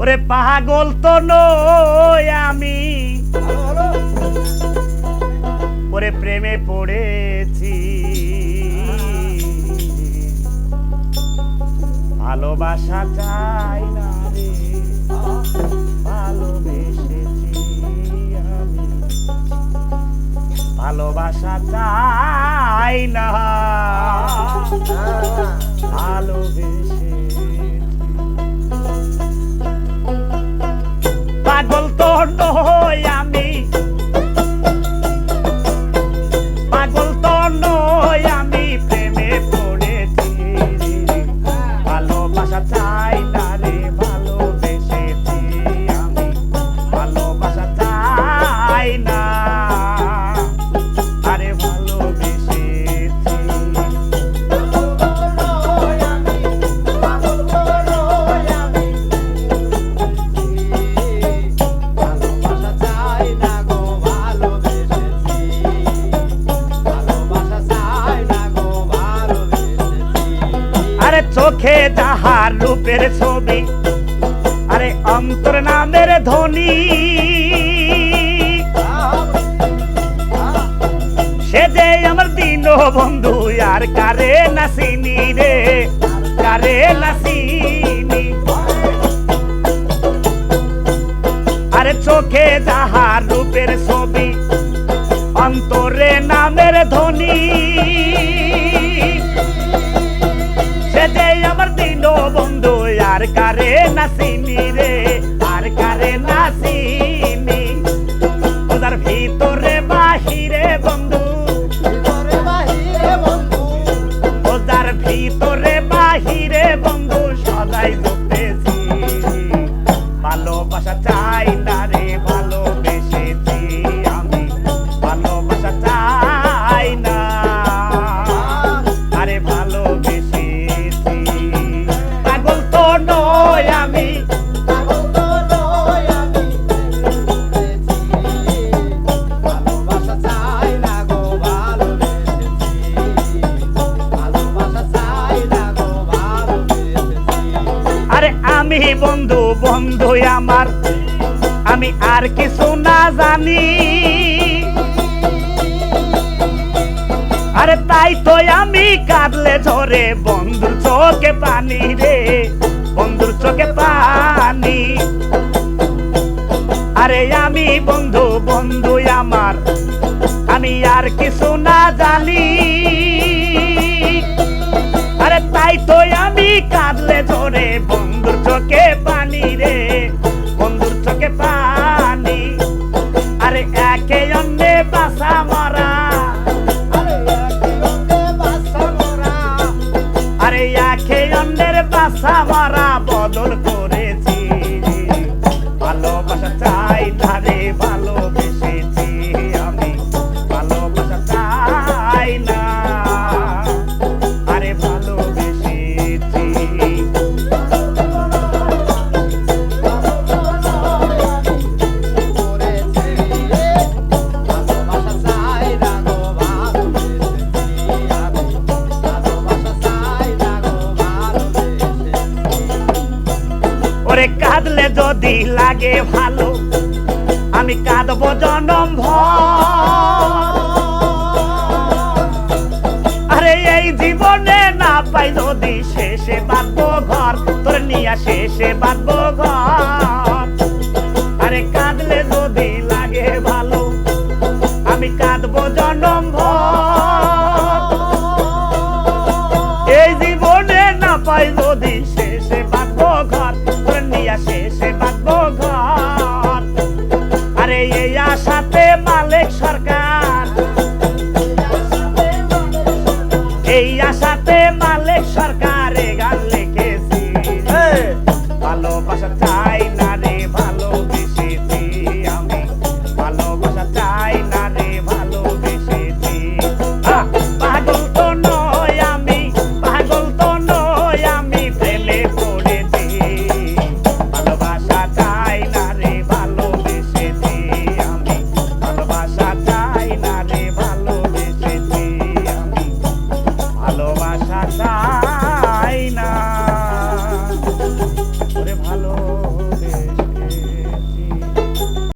ওরে পাগল তো নই আমি। ওরে প্রেমে পড়েছি। ভালোবাসা চাই না রে, ভালোবেসেছি আমি। ভালোবাসা চাই না, ভালোবেসেছি। পাগল তো চোখে যাহার রূপের ছবি, আরে অন্তর নামের ধ্বনি। সে যে আমার দিন বন্ধু, আর কারে নাসিনি রে কারে নাসিনি। আরে চোখে যাহার রূপের ছবি কারে নাসিনি রে? আর কারে নাসিনি তোদার ভিতরে বাহিরে বন্ধু। ভিতরে বন্ধু বন্ধু আমার। আমি আর কিছু না জানি। আরে তাই তো আমি কাঁদলে ঝরে বন্ধুর চোখে পানি রে, বন্ধুর চোখে পানি। আরে আমি বন্ধু বন্ধু আমার। আমি আর কিছু না জানি। বাসা মারা বদল করেছি লাগে ভালো। আমি কাঁদবো জনম আরে এই জীবনে না পাই যদি শেষে বাঁধবো ঘর, তোর নিয়া শেষে বাঁধবো ঘর। আরে কাঁদলে যদি লাগে ভালো, আমি কাঁদবো জনম এই জীবনে না পাই যদি বাঁধবো ঘর আরে মালিক সরকার। এই আশাতে মালিক সরকার এ